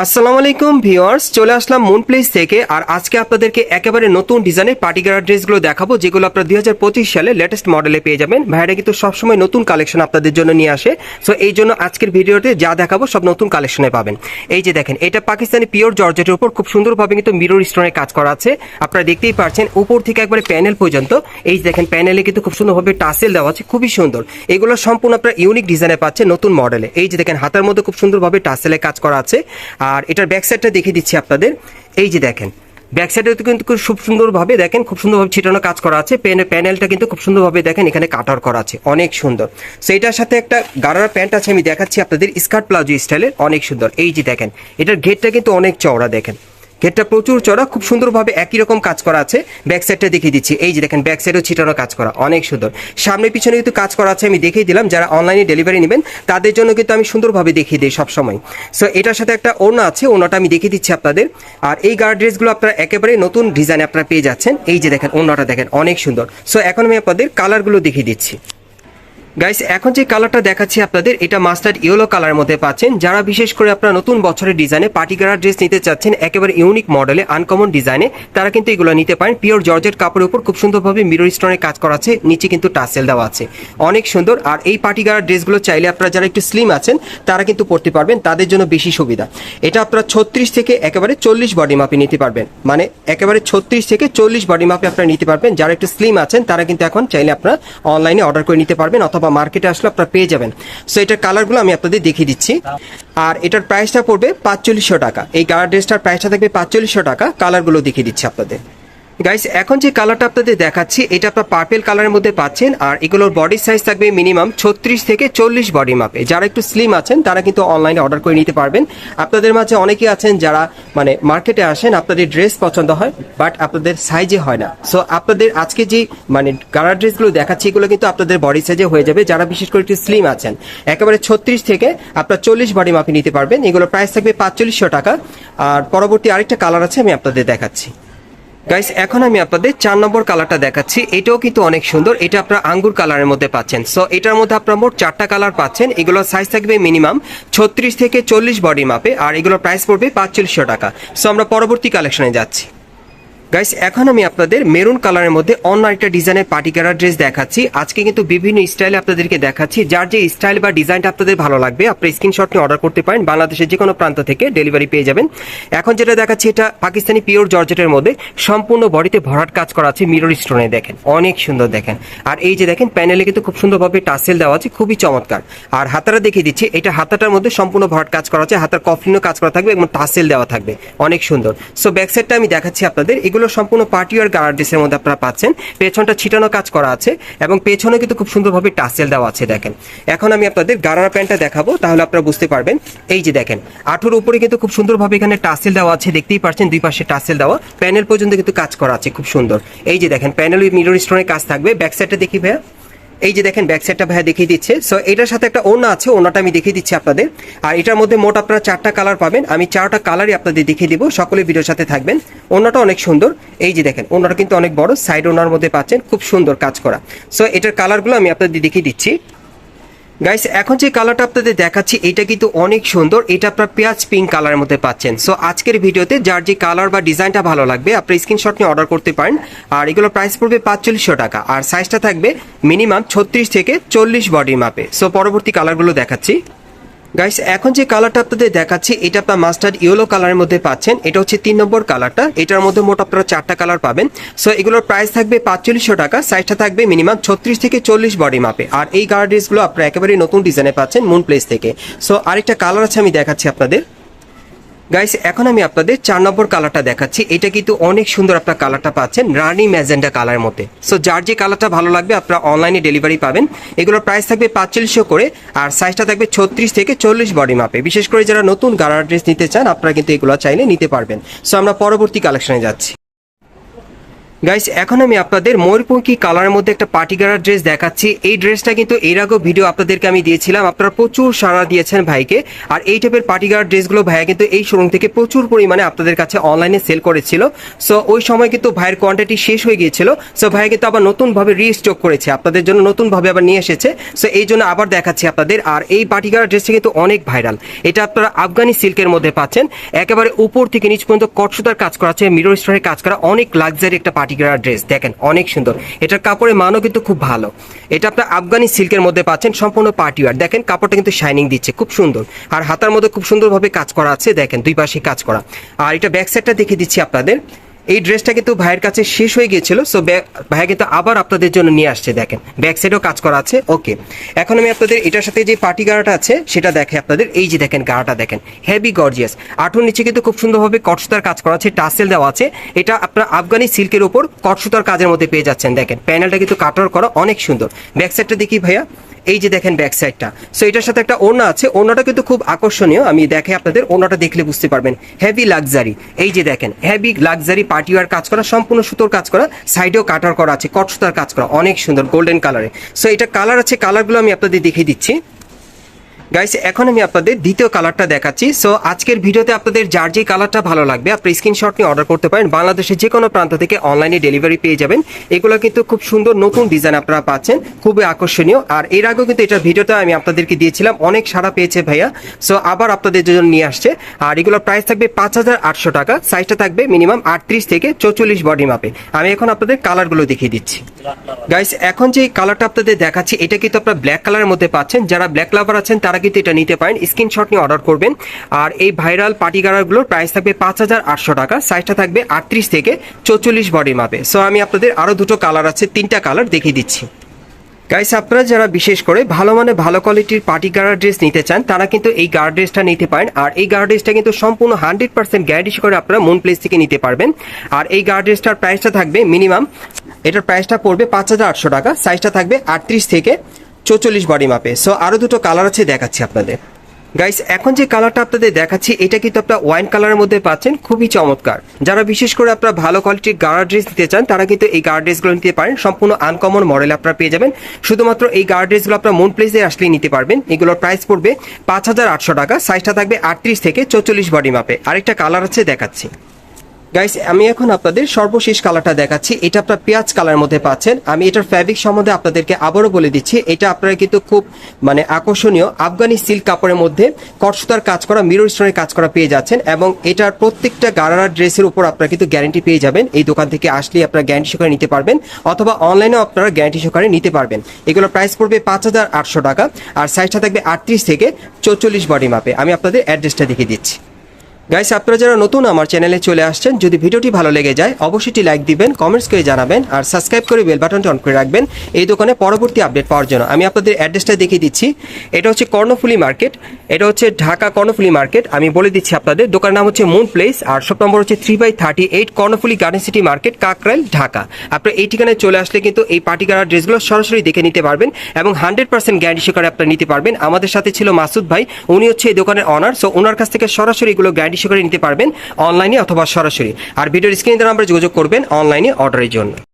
আসসালামু আলাইকুম ভিউয়ার্স, চলে আসলাম মুন প্লেস থেকে, আর আজকে আপনাদেরকে একেবারে নতুন ডিজাইনের পার্টিকুলার ড্রেসগুলো দেখাবো, যেগুলো আপনারা দুই হাজার পঁচিশ সালে লেটেস্ট মডেলে পেয়ে যাবেন। ভাইরা কিন্তু সবসময় নতুন কালেকশন আপনাদের জন্য নিয়ে আসে। সো এই জন্য আজকের ভিডিওতে যা দেখাবো সব নতুন কালেকশনে পাবেন। এই যে দেখেন, এটা পাকিস্তানি পিওর জর্জেটের উপর খুব সুন্দরভাবে কিন্তু মিরর স্টোনের কাজ করা আছে। আপনারা দেখতেই পারছেন, উপর থেকে একবারে প্যানেল পর্যন্ত, এই যে দেখেন প্যানেলে কিন্তু খুব সুন্দরভাবে টাসেল দেওয়া আছে, খুবই সুন্দর। এগুলো সম্পূর্ণ আপনারা ইউনিক ডিজাইনে পাচ্ছেন নতুন মডেলে এই যে দেখেন, হাতের মধ্যে খুব সুন্দরভাবে টাসেলে কাজ করা আছে। আর এটার ব্যাক সাইডটা দেখিয়ে দিচ্ছি আপনাদের। এই যে দেখেন ব্যাক সাইডে কিন্তু খুব সুন্দরভাবে দেখেন, খুব সুন্দরভাবে ছিটানো কাজ করা আছে। প্যানেলটা কিন্তু খুব সুন্দরভাবে দেখেন, এখানে কাটার করা আছে। অনেক সুন্দর। সেইটার সাথে একটা গাড়ার প্যান্ট আছে, আমি দেখাচ্ছি আপনাদের স্কার্ট প্লাজো স্টাইলের অনেক সুন্দর। এই যে দেখেন, এটার গেটটা কিন্তু অনেক চওড়া দেখেন। গেটটা প্রচুর চড়া খুব সুন্দরভাবে একই রকম কাজ করা আছে। ব্যাক সাইডটা দেখিয়ে দিচ্ছি। এই যে দেখেন ব্যাক সাইডও ছিটানো কাজ করা, অনেক সুন্দর। সামনে পিছনে কিন্তু কাজ করা আছে, আমি দেখিয়ে দিলাম। যারা অনলাইনে ডেলিভারি নেবেন, তাদের জন্য কিন্তু আমি সুন্দরভাবে দেখিয়ে দিই সবসময়। সো এটার সাথে একটা ওড়না আছে, ওড়নাটা আমি দেখিয়ে দিচ্ছি আপনাদের। আর এই গার্ড ড্রেসগুলো আপনারা একেবারে নতুন ডিজাইনে আপনারা পেয়ে যাচ্ছেন। এই যে দেখেন, ওড়নাটা দেখেন, অনেক সুন্দর। সো এখন আমি আপনাদের কালারগুলো দেখিয়ে দিচ্ছি। গাইস এখন যে কালারটা দেখাচ্ছি আপনাদের, এটা মাস্টার্ড ইয়েলো কালারের মধ্যে পাচ্ছেন। যারা বিশেষ করে আপনারা নতুন বছরের ডিজাইনে পার্টিকুলার ড্রেস নিতে চাচ্ছেন, একেবারে ইউনিক মডেলে আনকমন ডিজাইনে তারা কিন্তু এগুলো নিতে পারেন। পিওর জর্জেট কাপড়ের উপর খুব সুন্দরভাবে মিরর স্টোনের কাজ করা আছে, নিচে কিন্তু টাসেল দেওয়া আছে। অনেক সুন্দর। আর এই পার্টিকুলার ড্রেসগুলো চাইলে আপনারা যারা একটু স্লিম আছেন, তারা কিন্তু পড়তে পারবেন, তাদের জন্য বেশি সুবিধা। এটা আপনারা ছত্রিশ থেকে একেবারে চল্লিশ বডি মাপে নিতে পারবেন। মানে একেবারে ছত্রিশ থেকে চল্লিশ বডি মাপে আপনারা নিতে পারবেন। যারা একটু স্লিম আছেন, তারা কিন্তু এখন চাইলে আপনারা অনলাইনে অর্ডার করে নিতে পারবেন, অথবা মার্কেটে আসলে আপনারা পেয়ে যাবেন। সো এটার কালারগুলো আমি আপনাদের দেখিয়ে দিচ্ছি। আর এটার প্রাইসটা পড়বে পাঁচচল্লিশশো টাকা। এই কালার ড্রেসটার প্রাইসটা থাকবে পাঁচচল্লিশশো টাকা। কালারগুলো দেখিয়ে দিচ্ছি আপনাদের। গাইস এখন যে কালারটা আপনাদের দেখাচ্ছি, এটা আপনার পার্পেল কালারের মধ্যে পাচ্ছেন, আর এগুলোর বডি সাইজ থাকবে মিনিমাম ছত্রিশ থেকে চল্লিশ বডি মাপে যারা একটু স্লিম আছেন, তারা কিন্তু অনলাইনে অর্ডার করে নিতে পারবেন। আপনাদের মাঝে অনেকেই আছেন যারা মানে মার্কেটে আসেন, আপনাদের ড্রেস পছন্দ হয় বাট আপনাদের সাইজে হয় না। সো আপনাদের আজকে যে মানে কালার ড্রেসগুলো দেখাচ্ছি, এগুলো কিন্তু আপনাদের বডি সাইজে হয়ে যাবে। যারা বিশেষ করে একটু স্লিম আছেন, একেবারে ছত্রিশ থেকে আপনার চল্লিশ বডি মাপে নিতে পারবেন। এগুলোর প্রাইস থাকবে পাঁচচল্লিশশো টাকা। আর পরবর্তী আরেকটা কালার আছে, আমি আপনাদের দেখাচ্ছি। গাইস এখন আমি আপনাদের চার নম্বর কালারটা দেখাচ্ছি। এটাও কিন্তু অনেক সুন্দর। এটা আপনারা আঙ্গুর কালারের মধ্যে পাচ্ছেন। সো এটার মধ্যে আপনারা মোট চারটা কালার পাচ্ছেন। এগুলোর সাইজ থাকবে মিনিমাম ছত্রিশ থেকে চল্লিশ বডি মাপে আর এগুলোর প্রাইস পড়বে পাঁচচল্লিশশো টাকা। সো আমরা পরবর্তী কালেকশনে যাচ্ছি। গাইস এখন আমি আপনাদের মেরুন কালারের মধ্যে অন্য একটা ডিজাইনের পার্টিকুলার ড্রেস দেখাচ্ছি। আজকে কিন্তু বিভিন্ন স্টাইলে আপনাদেরকে দেখাচ্ছি। যার যে স্টাইল বা ডিজাইনটা আপনাদের ভালো লাগবে, আপনি স্ক্রিনশট নিয়ে অর্ডার করতে পারেন। বাংলাদেশের যে কোনো প্রান্ত থেকে ডেলিভারি পেয়ে যাবেন। এখন যেটা দেখাচ্ছি, এটা পাকিস্তানি পিওর জর্জেটের মধ্যে সম্পূর্ণ বডিতে ভরাট কাজ করা আছে মিরর স্টোনে দেখেন। অনেক সুন্দর দেখেন। আর এই যে দেখেন প্যানেলে কিন্তু খুব সুন্দরভাবে টাসেল দেওয়া আছে, খুবই চমৎকার। আর হাতারা দেখিয়ে দিচ্ছি, এটা হাতাটার মধ্যে সম্পূর্ণ ভরাট কাজ করা আছে। হাতার কফলিনও কাজ করা থাকবে এবং টাসেল দেওয়া থাকবে। অনেক সুন্দর। সো ব্যাক সাইডটা আমি দেখাচ্ছি আপনাদের। এগুলো সম্পূর্ণ পার্টি আর গার্ড ড্রেসের মধ্যে আপনারা পাচ্ছেন। পেছনটা ছিটানো কাজ করা আছে এবং পেছনে কিন্তু খুব সুন্দরভাবে টাসেল দেওয়া আছে, দেখেন। এখন আমি আপনাদের গারারা প্যান্টটা দেখাবো, তাহলে আপনারা বুঝতে পারবেন। এই যে দেখেন, আঠুর উপরে কিন্তু খুব সুন্দরভাবে এখানে টাসেল দেওয়া আছে, দেখতেই পাচ্ছেন, দুই পাশে টাসেল দেওয়া। প্যানেল পর্যন্ত কিন্তু কাজ করা আছে, খুব সুন্দর। এই যে দেখেন, প্যানেল মিরর স্টোনের কাজ থাকবে। ব্যাক সাইডটা দেখি ভাইয়া। এই যে দেখেন ব্যাক সাইডটা ভাইয়া দেখিয়ে দিচ্ছে। সো এটার সাথে একটা ওনা আছে ওনাটা আমি দেখিয়ে দিচ্ছি আপনাদের। আর এটার মধ্যে মোট আপনারা চারটা কালার পাবেন। আমি চারটা কালারই আপনাদের দেখিয়ে দিব। সকলে ভিডিওর সাথে থাকবেন। ওনাটা অনেক সুন্দর। এই যে দেখেন ওনাটা কিন্তু অনেক বড়। সাইড ওনার মধ্যে পাচ্ছেন। খুব সুন্দর কাজ করা। সো এটার কালারগুলো আমি আপনাদের দেখিয়ে দিচ্ছি। গাইস এখন যে কালারটা আপনাদের দেখাচ্ছি, এটা কিন্তু অনেক সুন্দর। এটা আপনার পেঁয়াজ পিঙ্ক কালারের মধ্যে পাচ্ছেন। সো আজকের ভিডিওতে যার যে কালার বা ডিজাইনটা ভালো লাগবে আপনি স্ক্রিনশট নিয়ে অর্ডার করতে পারেন। আর এগুলো প্রাইস পড়বে পাঁচচল্লিশশো টাকা। আর সাইজটা থাকবে মিনিমাম ছত্রিশ থেকে চল্লিশ বডির মাপে সো পরবর্তী কালারগুলো দেখাচ্ছি। গাইস এখন যে কালারটা আপনাদের দেখাচ্ছি, এটা আপনার মাস্টার্ড ইয়েলো কালারের মধ্যে পাচ্ছেন। এটা হচ্ছে তিন নম্বর কালারটা এটার মধ্যে মোট আপনারা চারটা কালার পাবেন। সো এগুলোর প্রাইস থাকবে পাঁচচল্লিশশো টাকা। সাইজটা থাকবে মিনিমাম ছত্রিশ থেকে চল্লিশ বডি মাপে আর এই গার্ড ড্রেসগুলো আপনারা একেবারে নতুন ডিজাইনে পাচ্ছেন মুন প্লেস থেকে। সো আরেকটা কালার আছে আমি দেখাচ্ছি আপনাদের। গাইস এখন আমি আপনাদের চার নম্বর কালারটা দেখাচ্ছি। এটা কিন্তু অনেক সুন্দর আপনার কালারটা পাচ্ছেন, রানি ম্যাজেন্ডা কালার মধ্যে। সো যার যে কালারটা ভালো লাগবে, আপনারা অনলাইনে ডেলিভারি পাবেন। এগুলোর প্রাইস থাকবে পাঁচচল্লিশশো করে, আর সাইজটা থাকবে ছত্রিশ থেকে চল্লিশ বডি মাপে বিশেষ করে যারা নতুন গার্ডার ড্রেস নিতে চান, আপনারা কিন্তু এগুলো চাইলে নিতে পারবেন। সো আমরা পরবর্তী কালেকশনে যাচ্ছি। গাইস এখন আমি আপনাদের ময়ূরপঙ্খী কালারের মধ্যে একটা পার্টিকুলার ড্রেস দেখাচ্ছি। এই ড্রেসটা কিন্তু এর আগেও ভিডিও আপনাদেরকে আমি দিয়েছিলাম। আপনারা প্রচুর সাড়া দিয়েছেন ভাইকে। আর এই টাইপের পার্টিকুলার ড্রেসগুলো ভাইয়া কিন্তু এই শোরুম থেকে প্রচুর পরিমাণে আপনাদের কাছে অনলাইনে সেল করেছিল। সো ওই সময় কিন্তু ভাইয়ের কোয়ান্টিটি শেষ হয়ে গিয়েছিল। সো ভাইয়া কিন্তু আবার নতুনভাবে রিস্টক করেছে। আপনাদের জন্য নতুনভাবে আবার নিয়ে এসেছে। সো এই জন্য আবার দেখাচ্ছি আপনাদের। আর এই পার্টিকুলার ড্রেসটা কিন্তু অনেক ভাইরাল এটা আপনারা আফগানি সিল্কের মধ্যে পাচ্ছেন। একেবারে উপর থেকে নিচ পর্যন্ত কটসুতার কাজ করা আছে। মিরর স্টোরের কাজ করা। অনেক লাক্সারি একটা পার্টিকুলার ড্রেস দেখেন, অনেক সুন্দর। এটার কাপড়ের মানও কিন্তু খুব ভালো। এটা আপনার আফগানি সিল্কের মধ্যে পাচ্ছেন, সম্পূর্ণ পার্টিওয়ার দেখেন, কাপড়টা কিন্তু শাইনিং দিচ্ছে, খুব সুন্দর। আর হাতার মধ্যে খুব সুন্দরভাবে কাজ করা আছে, দেখেন, দুই পাশে কাজ করা। আর এটা ব্যাক সাইডটা দেখে দিচ্ছি আপনাদের। এই ড্রেসটা কিন্তু ভাইয়ের কাছে শেষ হয়ে গিয়েছিল সো ভাইয়া কিন্তু আবার আপনাদের জন্য নিয়ে আসছে, দেখেন। ব্যাক সাইডেও কাজ করা আছে ওকে এখন আমি আপনাদের এটার সাথে যে পার্টি গাড়াটা আছে, সেটা দেখে আপনাদের। এই যে দেখেন গাড়াটা, দেখেন। হেভি গর্জিয়াস আঠুর নিচে কিন্তু খুব সুন্দরভাবে কটসুতার কাজ করা আছে, টাসেল দেওয়া আছে। এটা আপনার আফগানি সিল্কের উপর কটসুতার কাজের মধ্যে পেয়ে যাচ্ছেন, দেখেন। প্যানেলটা কিন্তু কাটার করা অনেক সুন্দর। ব্যাক সাইডটা দেখি ভাইয়া। এই যে দেখেন ব্যাক সাইডটা সো এটার সাথে একটা ওনা আছে। ওনাটা কিন্তু খুব আকর্ষণীয়। আমি দেখে আপনাদের ওনাটা দেখলে বুঝতে পারবেন। হেভি লাক্সারি এই যে দেখেন হেভি লাক্সারি পার্টিওয়ার কাজ করা, সম্পূর্ণ সুতোর কাজ করা সাইডেও কাটার করা আছে কট সুতার কাজ করা, অনেক সুন্দর গোল্ডেন কালারে সো এটা কালার আছে কালারগুলো আমি আপনাদের দেখিয়ে দিচ্ছি। গাইস এখন আমি আপনাদের দ্বিতীয় কালারটা দেখাচ্ছি। সো আজকের ভিডিওতে আপনাদের যার যে কালারটা ভালো লাগবে, আপনি স্ক্রিনশট নিয়ে অর্ডার করতে পারেন। বাংলাদেশের যে কোনো প্রান্ত থেকে অনলাইনে ডেলিভারি পেয়ে যাবেন। এগুলো কিন্তু খুব সুন্দর নতুন ডিজাইন আপনারা পাচ্ছেন, খুবই আকর্ষণীয়। আর এর আগেও কিন্তু এটার ভিডিওটা আমি আপনাদেরকে দিয়েছিলাম, অনেক সাড়া পেয়েছে ভাইয়া। সো আবার আপনাদের জন্য নিয়ে আসছে। আর এগুলোর প্রাইস থাকবে পাঁচ হাজার আটশো টাকা। সাইজটা থাকবে মিনিমাম আটত্রিশ থেকে চৌচল্লিশ বডি মাপে আমি এখন আপনাদের কালারগুলো দেখিয়ে দিচ্ছি। গাইস এখন যে কালারটা আপনাদের দেখাচ্ছি, এটা কিন্তু আপনারা ব্ল্যাক কালারের মধ্যে পাচ্ছেন। যারা ব্ল্যাক লাভার আছেন, তারা কিন্তু এটা নিতে পারেন স্ক্রিনশট নিয়ে অর্ডার করবেন। আর এই ভাইরাল পার্টি গাড়ারগুলোর প্রাইস থাকবে পাঁচ হাজার আটশো টাকা সাইজটা থাকবে আটত্রিশ থেকে চৌচল্লিশ বডি মাপে। সো আমি আপনাদের আরও দুটো কালার আছে, তিনটা কালার দেখিয়ে দিচ্ছি। গাইস আপনারা যারা বিশেষ করে ভালো মানে ভালো কোয়ালিটির পার্টি গার্ড ড্রেস নিতে চান, তারা কিন্তু এই গার্ড ড্রেসটা নিতে পারেন। আর এই গার্ড ড্রেসটা কিন্তু সম্পূর্ণ হান্ড্রেড পার্সেন্ট গ্যারান্টি করে আপনারা মুন প্লেস থেকে নিতে পারবেন। আর এই গার্ড ড্রেসটার প্রাইসটা থাকবে মিনিমাম এটার প্রাইসটা পড়বে পাঁচ হাজার আটশো টাকা সাইজটা থাকবে আটত্রিশ থেকে চৌচল্লিশ বডি মাপে সো আরও দুটো কালার আছে দেখাচ্ছি আপনাদের। গাইস এখন যে কালারটা আপনাদের দেখাচ্ছি, এটা কিন্তু আপনারা ওয়াইন কালারের মধ্যে পাচ্ছেন, খুবই চমৎকার। যারা বিশেষ করে আপনারা ভালো কোয়ালিটির গার্ড ড্রেস নিতে চান, তারা কিন্তু এই গার্ড ড্রেসগুলো নিতে পারেন। সম্পূর্ণ আনকমন মডেল আপনারা পেয়ে যাবেন। শুধুমাত্র এই গার্ড ড্রেসগুলো আপনারা মুন প্লেসে আসলেই নিতে পারবেন। এগুলোর প্রাইস পড়বে পাঁচ হাজার আটশো টাকা সাইজটা থাকবে আটত্রিশ থেকে চৌচল্লিশ বডি মাপে আরেকটা কালার আছে দেখাচ্ছি। গাইস আমি এখন আপনাদের সর্বশেষ কালারটা দেখাচ্ছি। এটা আপনার পেঁয়াজ কালার মধ্যে পাচ্ছেন। আমি এটার ফ্যাব্রিক সম্বন্ধে আপনাদেরকে আবারও বলে দিচ্ছি। এটা আপনারা কিন্তু খুব মানে আকর্ষণীয় আফগানি সিল্ক কাপড়ের মধ্যে কটসুতার কাজ করা মিরর স্টোনের কাজ করা পেয়ে যাচ্ছেন এবং এটার প্রত্যেকটা গারারা ড্রেসের উপর আপনারা কিন্তু গ্যারান্টি পেয়ে যাবেন। এই দোকান থেকে আসলে আপনারা গ্যারান্টি সহকারে নিতে পারবেন অথবা অনলাইনেও আপনারা গ্যারান্টি সহকারে নিতে পারবেন। এগুলোর প্রাইস পড়বে পাঁচ হাজার আটশো টাকা। আর সাইজটা থাকবে আটত্রিশ থেকে চৌচল্লিশ বডি মাপে আমি আপনাদের অ্যাড্রেসটা দেখিয়ে দিচ্ছি। গাইস আপনারা যারা নতুন আমার চ্যানেলে চলে আসছেন, যদি ভিডিওটি ভালো লেগে যায়, অবশ্যই লাইক দিবেন কমেন্টস করে জানাবেন, আর সাবস্ক্রাইব করে বেল বাটনটি অন করে রাখবেন। এই দোকানে পরবর্তী আপডেট পাওয়ার জন্য। আমি আপনাদের অ্যাড্রেসটা দেখিয়ে দিচ্ছি। এটা হচ্ছে কর্ণফুলি মার্কেট এটা হচ্ছে ঢাকা কর্ণফুলি মার্কেট আমি বলে দিচ্ছি আপনাদের, দোকানের নাম হচ্ছে মুন প্লেস আর সব নম্বর হচ্ছে three by thirty eight Karnaphuli garden city market Kakrail, Dhaka. আপনারা এই ঠিকানায় চলে আসলে কিন্তু এই পার্টি গাড়ার ড্রেসগুলো সরাসরি দেখে নিতে পারবেন, এবং হান্ড্রেড পার্সেন্ট গ্যারান্টি সহকারে আপনারা নিতে পারবেন। আমাদের সাথে ছিল মাসুদ ভাই, উনি হচ্ছে এই দোকানের অনার সো ওনার কাছ থেকে সরাসরি এগুলো গ্যারান্টি সহকারে নিতে পারবেন অনলাইনে অথবা সরাসরি। আর ভিডিওর স্ক্রিনে আমরা যোগাযোগ করবেন অনলাইনে অর্ডারের জন্য।